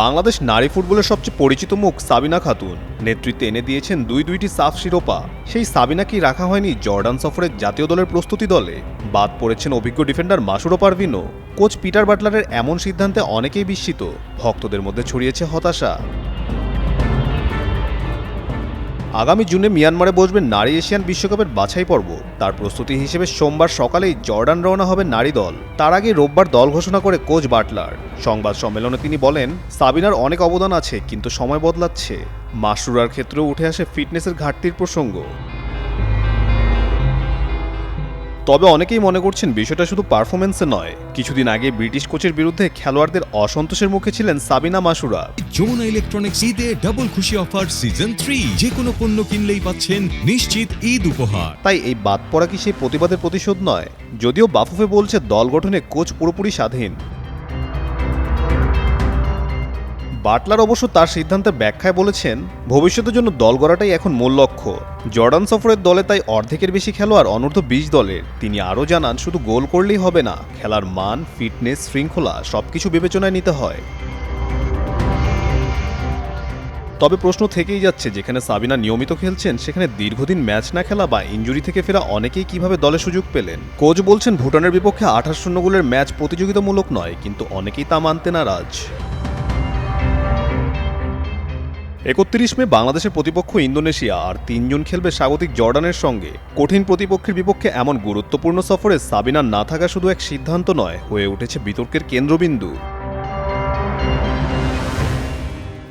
বাংলাদেশ নারী ফুটবলের সবচেয়ে পরিচিত মুখ সাবিনা খাতুন। নেতৃত্বে এনে দিয়েছেন দুই দুইটি সাফ শিরোপা। সেই সাবিনাকেই রাখা হয়নি জর্ডান সফরের জাতীয় দলের প্রস্তুতি দলে। বাদ পড়েছেন অভিজ্ঞ defender Masura Parvin coach Peter বাটলারের এমন সিদ্ধান্তে অনেকেই বিস্মিত। ভক্তদের মধ্যে ছড়িয়েছে হতাশা। আগামী জুনে মিয়ানমারে বসবেন নারী এশিয়ান বিশ্বকাপের বাছাই পর্ব। তার প্রস্তুতি হিসেবে সোমবার সকালেই জর্ডান রওনা হবে নারী দল। তার আগে রোববার দল ঘোষণা করে কোচ বাটলার। সংবাদ সম্মেলনে তিনি বলেন, সাবিনার অনেক অবদান আছে, কিন্তু সময় বদলাচ্ছে। মাসরুরার ক্ষেত্রেও উঠে আসে ফিটনেসের ঘাটতির প্রসঙ্গ। তবে অনেকেই মনে করছেন বিষয়টা শুধু পারফরমেন্সে নয়। কিছুদিন আগে ব্রিটিশ কোচের বিরুদ্ধে খেলোয়াড়দের অসন্তোষের মুখে ছিলেন সাবিনা মাসুরা। যমুনা ইলেকট্রনিক্স ঈদে ডাবল খুশি অফার সিজন থ্রি যে কোনো পণ্য কিনলেই পাচ্ছেন নিশ্চিত ঈদ উপহার। তাই এই বাদ পড়া কি সেই প্রতিবাদের প্রতিশোধ নয়? যদিও বাফুফে বলছে দল গঠনে কোচ পুরোপুরি স্বাধীন। বাটলার অবশ্য তার সিদ্ধান্তের ব্যাখ্যায় বলেছেন, ভবিষ্যতের জন্য দল গড়াটাই এখন মূল লক্ষ্য। জর্ডান সফরের দলে তাই অর্ধেকের বেশি খেলোয়াড় অনূর্ধ্ব বিশ দলের। তিনি আরও জানান, শুধু গোল করলেই হবে না, খেলার মান ফিটনেস শৃঙ্খলা, সবকিছু বিবেচনায় নিতে হয়। তবে প্রশ্ন থেকেই যাচ্ছে, যেখানে সাবিনা নিয়মিত খেলছেন, সেখানে দীর্ঘদিন ম্যাচ না খেলা বা ইঞ্জুরি থেকে ফেরা অনেকেই কীভাবে দলে সুযোগ পেলেন? কোচ বলছেন, ভুটানের বিপক্ষে আঠাশ শূন্য গোলের ম্যাচ প্রতিযোগিতামূলক নয়, কিন্তু অনেকেই তা মানতে নারাজ। একত্রিশ মে বাংলাদেশের প্রতিপক্ষ ইন্দোনেশিয়া, আর তিনজন খেলবে স্বাগতিক জর্ডানের সঙ্গে। কঠিন প্রতিপক্ষের বিপক্ষে এমন গুরুত্বপূর্ণ সফরে সাবিনা না থাকা শুধু এক সিদ্ধান্ত নয়, হয়ে উঠেছে বিতর্কের কেন্দ্রবিন্দু।